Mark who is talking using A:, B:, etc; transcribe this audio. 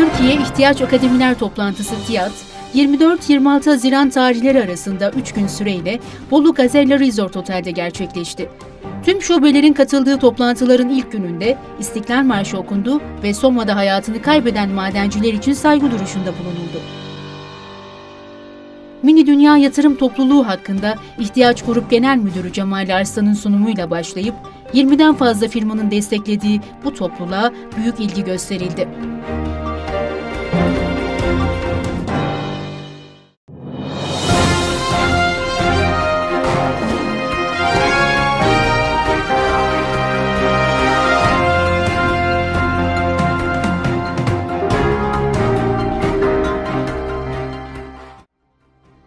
A: Türkiye İhtiyaç Akademiler Toplantısı TİAD, 24-26 Haziran tarihleri arasında 3 gün süreyle Bolu Gazella Resort Otel'de gerçekleşti. Tüm şubelerin katıldığı toplantıların ilk gününde İstiklal Marşı okundu ve Soma'da hayatını kaybeden madenciler için saygı duruşunda bulunuldu. Mini Dünya Yatırım Topluluğu hakkında İhtiyaç Grup Genel Müdürü Cemal Arslan'ın sunumuyla başlayıp 20'den fazla firmanın desteklediği bu topluluğa büyük ilgi gösterildi.